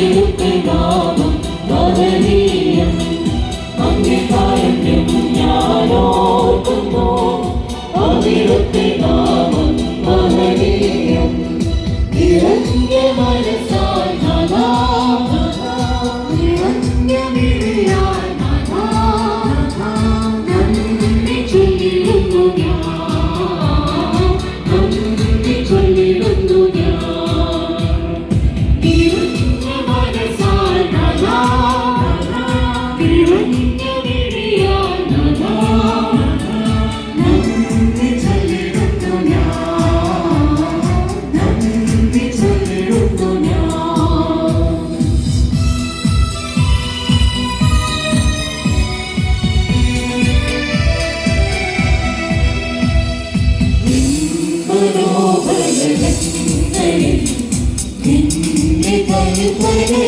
അവിടുത്തെ നാമം മഹനീയം അംഗീകാരം ഞാൻ അവിടുത്തെ നാമം Yeah.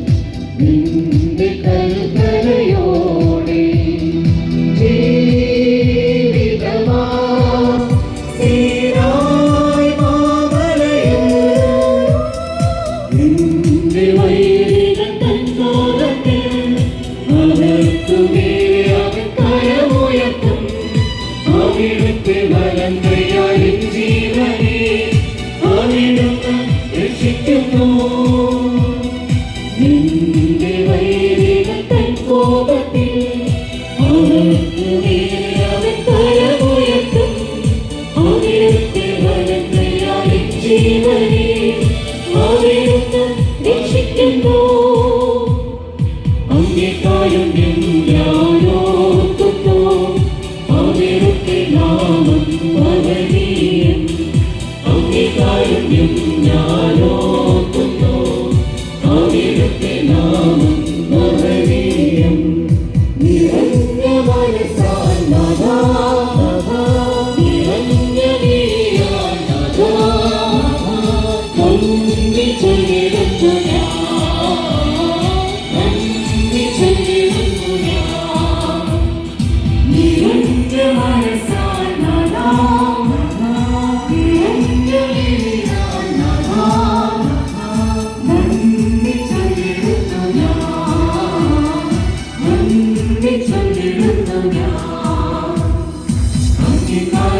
ജീവനെ അവയൊന്നും രക്ഷിക്കുന്നു. അംഗീകാരം ഞാനോത്തുന്നു അവരുടെ നാമം അവരീയം അംഗീകാരം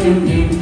Thank you.